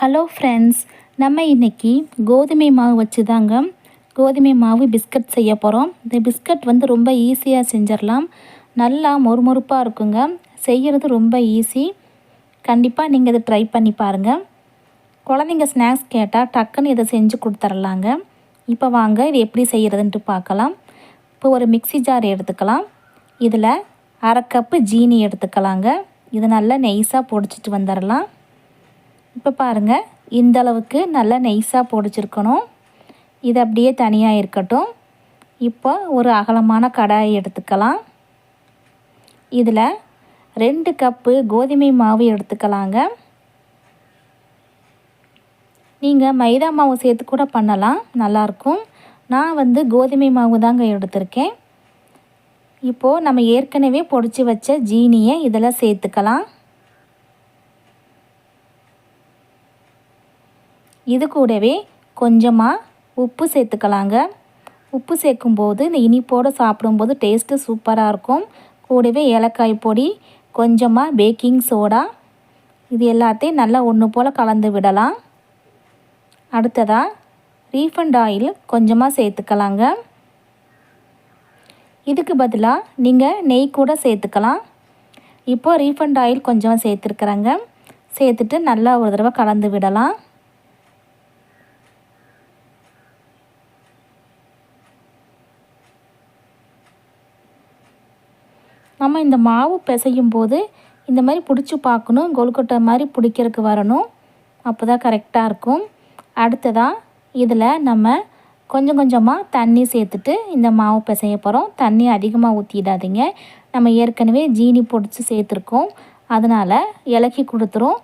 Hello friends நம்ம இன்றைக்கி கோதுமை மாவு வச்சு தாங்க கோதுமை மாவு பிஸ்கட் செய்ய போகிறோம் இந்த பிஸ்கட் வந்து ரொம்ப ஈஸியாக செஞ்சிடலாம் நல்லா மொறுமொறுப்பாக இருக்குங்க. செய்கிறது ரொம்ப ஈஸி கண்டிப்பாக நீங்கள் இதை ட்ரை பண்ணி பாருங்கள் குழந்தைங்க ஸ்நாக்ஸ் கேட்டால் டக்குன்னு இதை செஞ்சு கொடுத்துர்லாங்க. இப்போ வாங்க இது எப்படி செய்கிறதுன்ட்டு பார்க்கலாம் இப்போ ஒரு மிக்சி ஜார் எடுத்துக்கலாம். இதில் அரை கப்பு ஜீனி எடுத்துக்கலாங்க. இது நல்லா நெய்ஸாக பொடிச்சிட்டு வந்துடலாம் இப்போ பாருங்கள் இந்த அளவுக்கு நல்லா நெய்ஸாக பொடிச்சிருக்கணும். இது அப்படியே தனியாக இருக்கட்டும். இப்போ ஒரு அகலமான கடாயை எடுத்துக்கலாம். இதில் ரெண்டு கப்பு கோதுமை மாவு எடுத்துக்கலாங்க. நீங்கள் மைதா மாவு சேர்த்து கூட பண்ணலாம் நல்லாயிருக்கும் நான் வந்து கோதுமை மாவு தாங்க எடுத்திருக்கேன். இப்போது நம்ம ஏற்கனவே பொடிச்சு வச்ச ஜீனியை இதில் சேர்த்துக்கலாம். இது கூடவே கொஞ்சமாக உப்பு சேர்த்துக்கலாங்க. உப்பு சேர்க்கும்போது இந்த இனிப்போடு சாப்பிடும்போது டேஸ்ட்டு சூப்பராக இருக்கும். கூடவே ஏலக்காய் பொடி கொஞ்சமாக பேக்கிங் சோடா இது எல்லாத்தையும் நல்லா ஒன்று போல் கலந்து விடலாம். அடுத்ததாக ரீஃபண்ட் ஆயில் கொஞ்சமாக சேர்த்துக்கலாங்க. இதுக்கு பதிலாக நீங்கள் நெய் கூட சேர்த்துக்கலாம். இப்போது ரீஃபண்ட் ஆயில் கொஞ்சமாக சேர்த்துருக்குறேங்க. சேர்த்துட்டு நல்லா ஒரு தடவை கலந்து விடலாம். நம்ம இந்த மாவு பிசையும் போது இந்த மாதிரி பிடிச்சி பார்க்கணும். கொழுக்கட்டை மாதிரி பிடிக்கிறதுக்கு வரணும். அப்போ தான் கரெக்டாக இருக்கும். அடுத்ததாக இதில் நம்ம கொஞ்சம் கொஞ்சமாக தண்ணி சேர்த்துட்டு இந்த மாவு பிசைய போகிறோம் தண்ணி அதிகமாக ஊற்றிடாதீங்க நம்ம ஏற்கனவே ஜீனி பொடிச்சு சேர்த்துருக்கோம். அதனால் இலக்கி கொடுத்துரும்.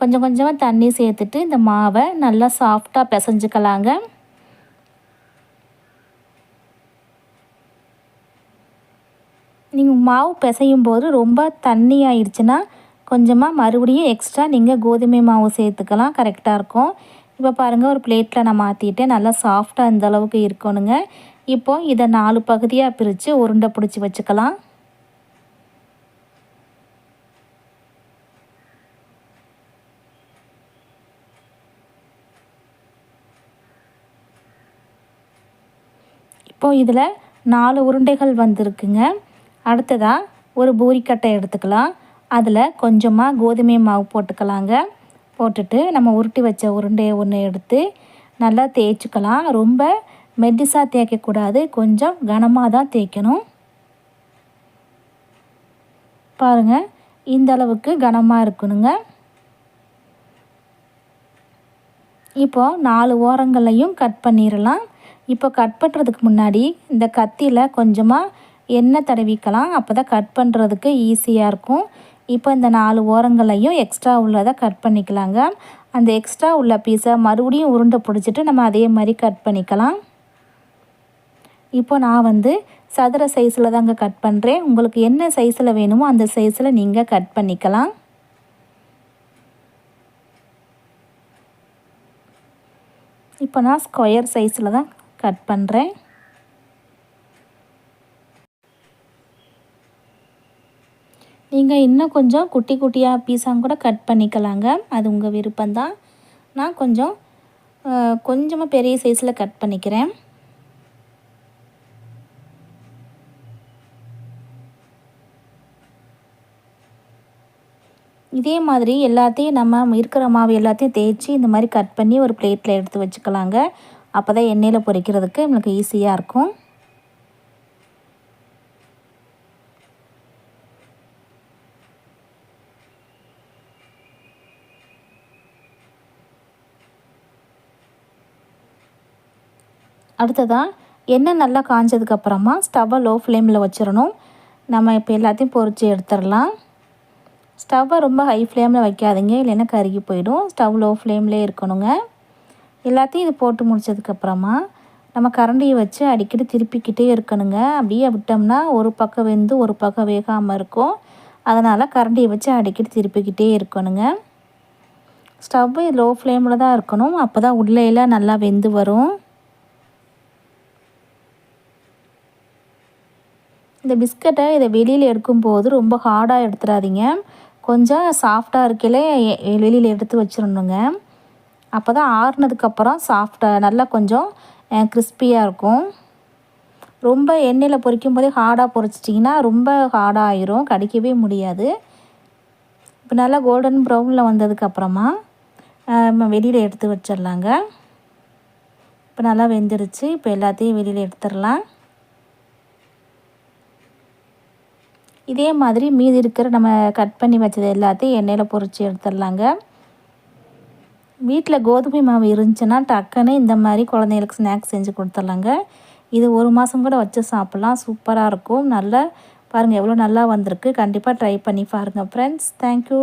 கொஞ்சம் கொஞ்சமாக தண்ணி சேர்த்துட்டு இந்த மாவை நல்லா சாஃப்டாக பிசைஞ்சுக்கலாங்க. நீங்கள் மாவு பிசையும் போது ரொம்ப தண்ணி ஆயிடுச்சுன்னா கொஞ்சமாக மறுபடியும் எக்ஸ்ட்ரா நீங்கள் கோதுமை மாவு சேர்த்துக்கலாம். கரெக்டாக இருக்கும். இப்போ பாருங்கள் ஒரு பிளேட்டில் நான் மாற்றிட்டேன் நல்லா சாஃப்டாக இந்த அளவுக்கு இருக்கணுங்க. இப்போ இதை நாலு பகுதியாக பிரித்து உருண்டை பிடிச்சி வச்சுக்கலாம். இப்போது இதில் நாலு உருண்டைகள் வந்திருக்குங்க. அடுத்ததாக ஒரு பூரிக்கட்டை எடுத்துக்கலாம். அதில் கொஞ்சமாக கோதுமை மாவு போட்டுக்கலாங்க. போட்டுட்டு நம்ம உருட்டி வச்ச உருண்டையை ஒன்று எடுத்து நல்லா தேய்ச்சிக்கலாம். ரொம்ப மெட்டிஸாக தேய்க்கக்கூடாது கொஞ்சம் கனமாக தான் தேய்க்கணும். பாருங்கள் இந்த அளவுக்கு கனமாக இருக்கணுங்க. இப்போது நாலு ஓரங்களையும் கட் பண்ணிடலாம் இப்போ கட் பண்ணுறதுக்கு முன்னாடி இந்த கத்தியில் கொஞ்சமாக எண்ணெய் தடவிக்கலாம். அப்போ தான் கட் பண்ணுறதுக்கு ஈஸியாக இருக்கும். இப்போ இந்த நாலு ஓரங்களையும் எக்ஸ்ட்ரா உள்ளதை கட் பண்ணிக்கலாங்க. அந்த எக்ஸ்ட்ரா உள்ள பீஸை மறுபடியும் உருண்டை பிடிச்சிட்டு நம்ம அதே மாதிரி கட் பண்ணிக்கலாம். இப்போ நான் வந்து சதுர சைஸில் தாங்க கட் பண்ணுறேன் உங்களுக்கு என்ன சைஸில் வேணுமோ அந்த சைஸில் நீங்கள் கட் பண்ணிக்கலாம். இப்போ நான் ஸ்கொயர் சைஸில் தான் கட் பண்ணுறேன் நீங்கள் இன்னும் கொஞ்சம் குட்டி குட்டியாக பீஸாக கூட கட் பண்ணிக்கலாங்க. அது உங்கள் விருப்பம்தான். நான் கொஞ்சம் கொஞ்சமாக பெரிய சைஸில் கட் பண்ணிக்கிறேன். இதே மாதிரி எல்லாத்தையும் நம்ம இருக்கிற மாவு எல்லாத்தையும் தேய்ச்சி இந்த மாதிரி கட் பண்ணி ஒரு பிளேட்டில் எடுத்து வச்சுக்கலாங்க. அப்போ தான் எண்ணெயில் பொரிக்கிறதுக்கு நம்மளுக்கு ஈஸியாக இருக்கும். அடுத்ததாக எண்ணெய் நல்லா காஞ்சதுக்கப்புறமா ஸ்டவ்வை லோ ஃப்ளேமில் வச்சிடணும் நம்ம இப்போ எல்லாத்தையும் பொறிச்சு எடுத்துடலாம் ஸ்டவ்வை ரொம்ப ஹை ஃப்ளேமில் வைக்காதீங்க இல்லைன்னா கருகி போயிடும். ஸ்டவ் லோ ஃப்ளேம்லேயே இருக்கணுங்க. எல்லாத்தையும் இது போட்டு முடிச்சதுக்கப்புறமா நம்ம கரண்டியை வச்சு அடிக்கடி திருப்பிக்கிட்டே இருக்கணுங்க. அப்படியே விட்டோம்னா ஒரு பக்கம் வெந்து ஒரு பக்கம் வேகாமல் இருக்கும். அதனால் கரண்டியை வச்சு அடிக்கடி திருப்பிக்கிட்டே இருக்கணுங்க. ஸ்டவ்வு லோ ஃப்ளேமில் தான் இருக்கணும். அப்போ தான் உள்ளேலாம் நல்லா வெந்து வரும். இந்த பிஸ்கட்டை இதை வெளியில் எடுக்கும்போது ரொம்ப ஹார்டாக எடுத்துடாதீங்க கொஞ்சம் சாஃப்டாக இருக்கையிலே வெளியில் எடுத்து வச்சிடணுங்க அப்போ தான் ஆறுனதுக்கப்புறம் சாஃப்டாக நல்லா கொஞ்சம் கிறிஸ்பியாக இருக்கும். ரொம்ப எண்ணெயில் பொரிக்கும் போதே ஹார்டாக பொரிச்சிட்டிங்கன்னா ரொம்ப ஹார்டாக ஆயிரும் கடிக்கவே முடியாது. இப்போ நல்லா கோல்டன் ப்ரௌனில் வந்ததுக்கப்புறமா வெளியில் எடுத்து வச்சிடலாங்க இப்போ நல்லா வெந்துருச்சு இப்போ எல்லாத்தையும் வெளியில் எடுத்துடலாம் இதே மாதிரி மீதி இருக்கிற நம்ம கட் பண்ணி வச்சது எல்லாத்தையும் எண்ணெயில் பொறிச்சு எடுத்துடலாங்க. வீட்டில் கோதுமை மாவு இருந்துச்சுன்னா டக்குன்னு இந்த மாதிரி குழந்தைங்களுக்கு ஸ்நாக்ஸ் செஞ்சு கொடுத்துட்லாங்க. இது ஒரு மாதம் கூட வச்சு சாப்பிட்லாம். சூப்பராக இருக்கும். நல்லா பாருங்கள் எவ்வளோ நல்லா வந்திருக்கு. கண்டிப்பாக ட்ரை பண்ணி பாருங்கள் ஃப்ரெண்ட்ஸ் தேங்க்யூ